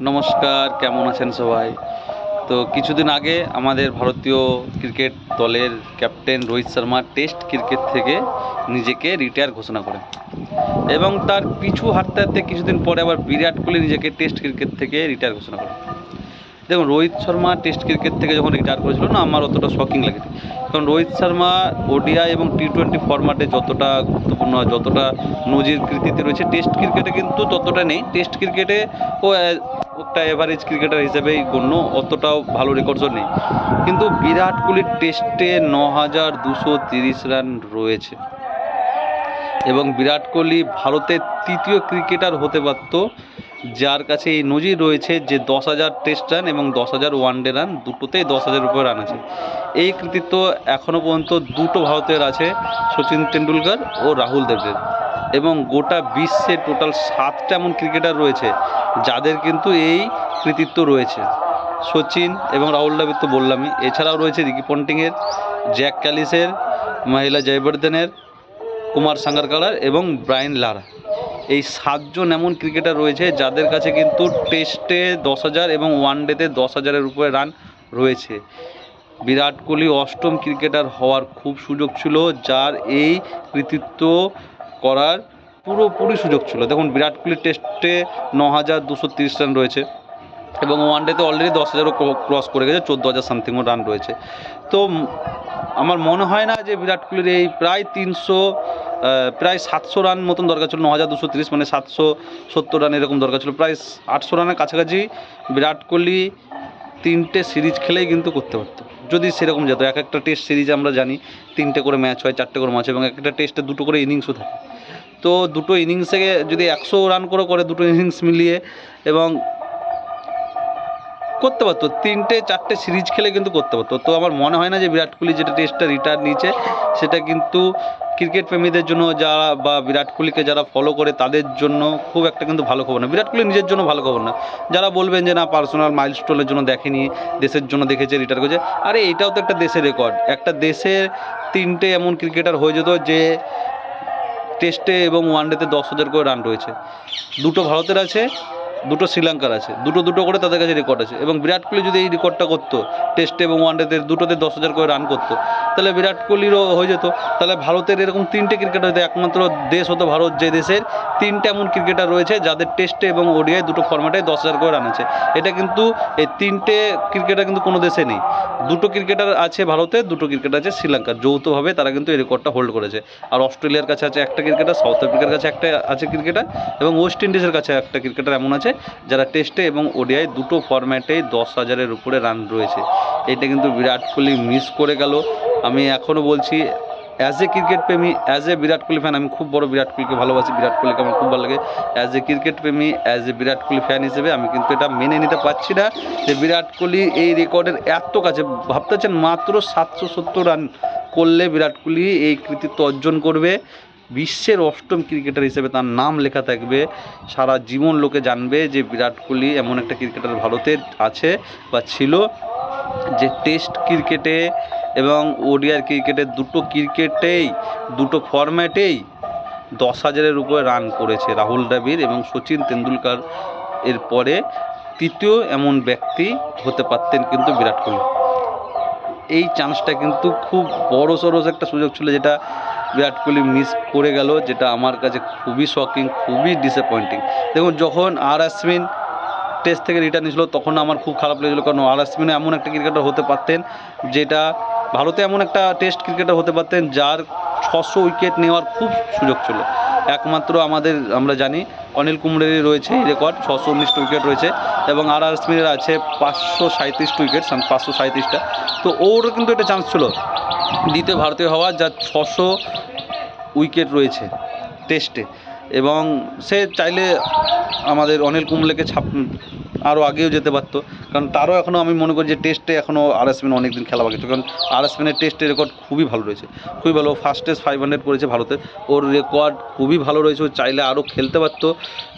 নমস্কার, কেমন আছেন সবাই? তো কিছুদিন আগে আমাদের ভারতীয় ক্রিকেট দলের captain Rohit Sharma test cricket থেকে নিজেকে রিটায়ার ঘোষণা করেন এবং তার পিছু হাঁটতে হাঁটতে কিছুদিন পরে আবার বিরাট কোহলি নিজেকে টেস্ট ক্রিকেট থেকে রিটায়ার ঘোষণা করেন। দেখুন, রোহিত শর্মা টেস্ট ক্রিকেট থেকে যখন রিটায়ার করেছিল না, আমার অতটা শকিং লাগেনি কারণ রোহিত শর্মা ওডিআই এবং টি টোয়েন্টি ফরম্যাটে যতটা গুরুত্বপূর্ণ যতটা নজির কৃতিতে রয়েছে, টেস্ট ক্রিকেটে কিন্তু ততটা নেই। টেস্ট ক্রিকেটে ও একটা এভারেজ ক্রিকেটার হিসেবেই গণ্য, অতটাও ভালো রেকর্ডসও নেই। কিন্তু বিরাট কোহলির টেস্টে ন হাজার দুশো তিরিশ রান রয়েছে। এবং বিরাট কোহলি ভারতের তৃতীয় ক্রিকেটার হতে পারত যার কাছে এই নজির রয়েছে যে দশ হাজার টেস্ট রান এবং দশ হাজার ওয়ানডে রান দুটোতেই দশ হাজার উপরে রান আছে। এই কৃতিত্ব এখনও পর্যন্ত দুটো ভারতের আছে, সচিন তেন্ডুলকর ও রাহুল দ্রাবিড়ের এবং গোটা বিশ্বে টোটাল সাতটা এমন ক্রিকেটার রয়েছে, যাদের কিন্তু এই কৃতিত্ব রয়েছে। সচিন এবং রাহুল দ্রাবিড় তো বললামই। এছাড়াও রয়েছে রিকি পন্টিংয়ের, জ্যাক ক্যালিসের, মহিলা জয়বর্ধনের, কুমার সাঙ্গারকালার এবং ব্রায়ান লারা। এই সাতজন এমন ক্রিকেটার রয়েছে, যাদের কাছে কিন্তু টেস্টে দশ হাজার এবং ওয়ান ডেতে দশ হাজারের উপরে রান রয়েছে। বিরাট কোহলি অষ্টম ক্রিকেটার হওয়ার খুব সুযোগ ছিল, যার এই কৃতিত্ব করার পুরোপুরি সুযোগ ছিল। দেখুন, বিরাট কোহলি টেস্টে ন হাজার দুশো তিরিশ রান রয়েছে এবং ওয়ান ডেতে অলরেডি দশ হাজারও ক্রস করে গেছে চোদ্দ হাজার সামথিং রান রয়েছে। তো আমার মনে হয় না যে বিরাট কোহলির এই প্রায় তিনশো প্রায় সাতশো রান মতন দরকার ছিল ন হাজার দুশো তিরিশ মানে সাতশো সত্তর রান এরকম দরকার ছিল। প্রায় আটশো রানের কাছাকাছি বিরাট কোহলি তিনটে সিরিজ খেলেই কিন্তু করতে পারতো। যদি সেরকম যেত, এক একটা টেস্ট সিরিজ আমরা জানি, তিনটে করে ম্যাচ হয়, চারটে করে ম্যাচ হয় এবং একটা টেস্টে দুটো করে ইনিংসও থাকে। তো দুটো ইনিংসে যদি একশো রান করে করে দুটো ইনিংস মিলিয়ে এবং করতে পারতো। তিনটে, চারটে সিরিজ খেলে কিন্তু করতে পারতো। তো আমার মনে হয় না যে বিরাট কোহলি যেটা টেস্টটা রিটায়ার নিয়েছে, সেটা কিন্তু ক্রিকেট প্রেমীদের জন্য যারা বা বিরাট কোহলিকে যারা ফলো করে, তাদের জন্য খুব একটা কিন্তু ভালো খবর না। বিরাট কোহলি নিজের জন্য ভালো খবর না। যারা বলবেন যে, না পার্সোনাল মাইল মাইলস্টোনের জন্য দেখেনি, দেশের জন্য দেখেছে রিটায়ার করেছে। আরে, এটাও তো একটা দেশের রেকর্ড একটা দেশের তিনটে এমন ক্রিকেটার হয়ে যেত যে টেস্টে এবং ওয়ানডেতে দশ হাজার করে রান রয়েছে। দুটো ভারতের আছে, দুটো শ্রীলঙ্কার আছে। দুটো দুটো করে তাদের কাছে রেকর্ড আছে। এবং বিরাট কোহলি যদি এই রেকর্ডটা করতো টেস্টে এবং ওয়ানডেতে দুটোতে দশ হাজার করে রান করতো, তাহলে বিরাট কোহলিরও হয়ে যেত। তাহলে ভারতের এরকম তিনটে ক্রিকেটার হতো একমাত্র দেশ হতো ভারত, যে দেশের তিনটে এমন ক্রিকেটার রয়েছে যাদের টেস্টে এবং ওডিআই দুটো ফর্ম্যাটে দশ হাজার করে রান আছে। এটা কিন্তু এই তিনটে ক্রিকেটার কিন্তু কোনো দেশে নেই। দুটো ক্রিকেটার আছে ভারতে, দুটো ক্রিকেটার আছে শ্রীলঙ্কার যৌথভাবে তারা কিন্তু এই রেকর্ডটা হোল্ড করেছে। আর অস্ট্রেলিয়ার কাছে আছে একটা ক্রিকেটার, সাউথ আফ্রিকার কাছে একটা আছে ক্রিকেটার এবং ওয়েস্ট ইন্ডিজের কাছে একটা ক্রিকেটার এমন আছে যারা টেস্টে এবং ওডিআই দুটো ফরম্যাটেই দশ হাজারের উপরে রান রয়েছে। এটা কিন্তু বিরাট কোহলি মিস করে গেল। আমি এখনও বলছি অ্যাজ এ ক্রিকেট প্রেমী as a Virat Kohli fan আমি খুব বড় বিরাট কোহলিকে ভালোবাসি। বিরাট কোহলিকে আমার খুব ভালো লাগে। অ্যাজ এ ক্রিকেট প্রেমী as a Virat Kohli fan হিসেবে আমি কিন্তু এটা মেনে নিতে পারছি না যে বিরাট কোহলি এই রেকর্ডের এত কাছে। ভাবতেছেন মাত্র সাতশো সত্তর রান করলে বিরাট কোহলি এই কৃতিত্ব অর্জন করবে। বিশ্বের অষ্টম ক্রিকেটার হিসেবে তার নাম লেখা থাকবে। সারা জীবন লোকে জানবে যে বিরাট কোহলি এমন একটা ক্রিকেটার ভারতের আছে বা ছিল যে টেস্ট ক্রিকেটে এবং ওডিআর ক্রিকেটে দুটো ক্রিকেটেই, দুটো ফরম্যাটেই দশ হাজারের উপরে রান করেছে রাহুল দ্রাবিড় এবং সচিন তেন্ডুলকার। এর পরে তৃতীয় এমন ব্যক্তি হতে পারতেন কিন্তু বিরাট কোহলি। এই চান্সটা কিন্তু খুব বড় সড়ো একটা সুযোগ ছিল যেটা বিরাট কোহলি মিস করে গেল, যেটা আমার কাছে খুবই শকিং খুবই ডিসঅ্যাপয়েন্টিং দেখুন, যখন আর আসমিন টেস্ট থেকে রিটার্ন নিয়েছিল, তখন আমার খুব খারাপ লেগেছিলো। কারণ আর আশ্বিন এমন একটা ক্রিকেটার হতে পারতেন, যেটা ভারতে এমন একটা টেস্ট ক্রিকেটার হতে পারতেন যার ছশো উইকেট নেওয়ার খুব সুযোগ ছিল। একমাত্র আমাদের, আমরা জানি, অনিল কুমড়েরই রয়েছে এই রেকর্ড ছশো উনিশটা উইকেট রয়েছে এবং আর আর স্মিনের আছে পাঁচশো সাঁত্রিশটা উইকেট পাঁচশো সাঁত্রিশটা তো ওরও কিন্তু একটা চান্স ছিল দ্বিতীয় ভারতীয় হওয়ার, যার ছশো উইকেট রয়েছে টেস্টে এবং সে চাইলে আমাদের অনিল কুম্বলেকে ছাপ আরও আগেও যেতে পারতো। কারণ তারও এখনও আমি মনে করি যে টেস্টে এখনও আর এস অনেক দিন খেলা বাকি কারণ আর এস টেস্টের রেকর্ড খুবই ভালো রয়েছে। খুবই ভালো ফার্স্ট টেস্ট ফাইভ হান্ড্রেড করেছে ভারতে ওর রেকর্ড খুবই ভালো রয়েছে, ও চাইলে আরও খেলতে পারতো।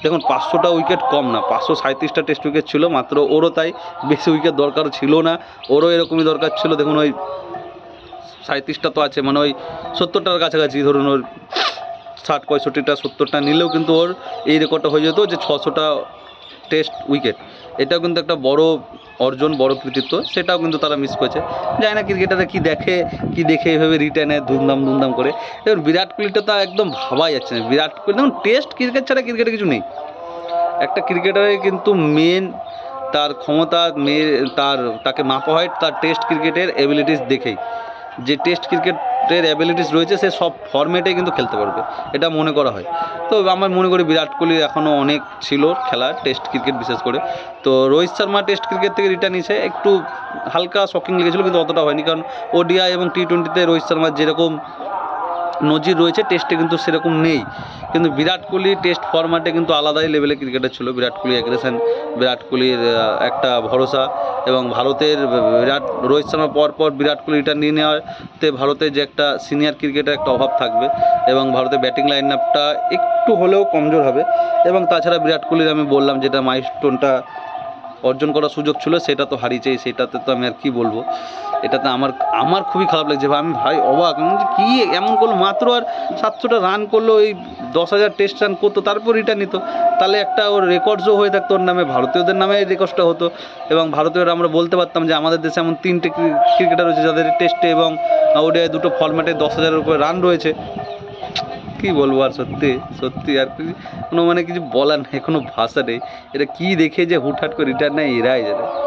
দেখুন, পাঁচশোটা উইকেট কম না, পাঁচশো সাঁত্রিশটা টেস্ট উইকেট ছিল, মাত্র ওরও তাই বেশি উইকেট দরকার ছিল না। ওরও এরকমই দরকার ছিল, দেখুন ওই সাঁত্রিশটা তো আছে মানে ওই সত্তরটার কাছাকাছি ধরুন ওর ষাট, পঁয়ষট্টিটা, সত্তরটা নিলেও কিন্তু ওর এই রেকর্ডটা হয়ে যেত যে ছশোটা টেস্ট উইকেট। এটাও কিন্তু একটা বড় অর্জন, বড় কৃতিত্ব, সেটাও কিন্তু তারা মিস করেছে। জানি না ক্রিকেটাররা কি দেখে কি দেখে এভাবে রিটার্নে ধুমধাম ধুমধাম করে। এবার বিরাট কোহলিটা তো একদম ভাবাই যাচ্ছে না। বিরাট কোহলি যেমন টেস্ট ক্রিকেট ছাড়া ক্রিকেটে কিছু নেই। একটা ক্রিকেটারের কিন্তু মেন তার ক্ষমতা মে- তার, তাকে মাপা হয়, তার টেস্ট ক্রিকেটের এবিলিটিস দেখেই। যে টেস্ট ক্রিকেটের অ্যাবিলিটিস রয়েছে, সে সব ফর্মেটে কিন্তু খেলতে পারবে। এটা মনে করা হয়। তো আমার মনে করি বিরাট কোহলি এখনও অনেক ছিল খেলা টেস্ট ক্রিকেট বিশেষ করে। তো রোহিত শর্মা টেস্ট ক্রিকেট থেকে রিটার্ন নিয়েছে। একটু হালকা শকিং লেগেছিলো, কিন্তু অতটা হয়নি। কারণ ওডিআই এবং টি টোয়েন্টিতে রোহিত শর্মার যেরকম নজির রয়েছে টেস্টে কিন্তু সেরকম নেই। কিন্তু বিরাট কোহলি টেস্ট ফরম্যাটে কিন্তু আলাদাই লেভেলের ক্রিকেটার ছিল। বিরাট কোহলি অ্যাগ্রেশন বিরাট কোহলির একটা ভরসা এবং ভারতের বিরাট, রোহিত শর্মা পর পর বিরাট কোহলি রিটার্ন নিয়ে নেওয়াতে ভারতের যে একটা সিনিয়র ক্রিকেটার একটা অভাব থাকবে এবং ভারতের ব্যাটিং লাইন আপটা একটু হলেও কমজোর হবে। এবং তাছাড়া বিরাট কোহলির আমি বললাম যেটা মাইলস্টোনটা অর্জন করার সুযোগ ছিল, সেটা তো হারিয়েছে সেটাতে তো আমি আর কি বলব। এটাতে আমার আমার খুবই খারাপ লাগছে আমি ভাই অবাক। কি এমন করল? মাত্র আর সাতশোটা রান করল, ওই দশ হাজার টেস্ট রান করতো, তারপর রিটার্ন নিত। তাহলে একটা ওর রেকর্ডসও হয়ে থাকতো ওর নামে, ভারতীয়দের নামে রেকর্ডসটা হতো। এবং ভারতীয়রা আমরা বলতে পারতাম যে, আমাদের দেশে এমন তিনটে ক্রিকেটার রয়েছে যাদের টেস্টে এবং ওডিআই দুটো ফরম্যাটে দশ হাজারের উপরে রান রয়েছে। কি বলব আর সত্যি সত্যি আর কি। কোনো মানে কিছু বলার নেই, কোনো ভাষা নেই। এটা কি দেখে যে হুটহাট করে রিটার্ন নেয়, এরাই জানে।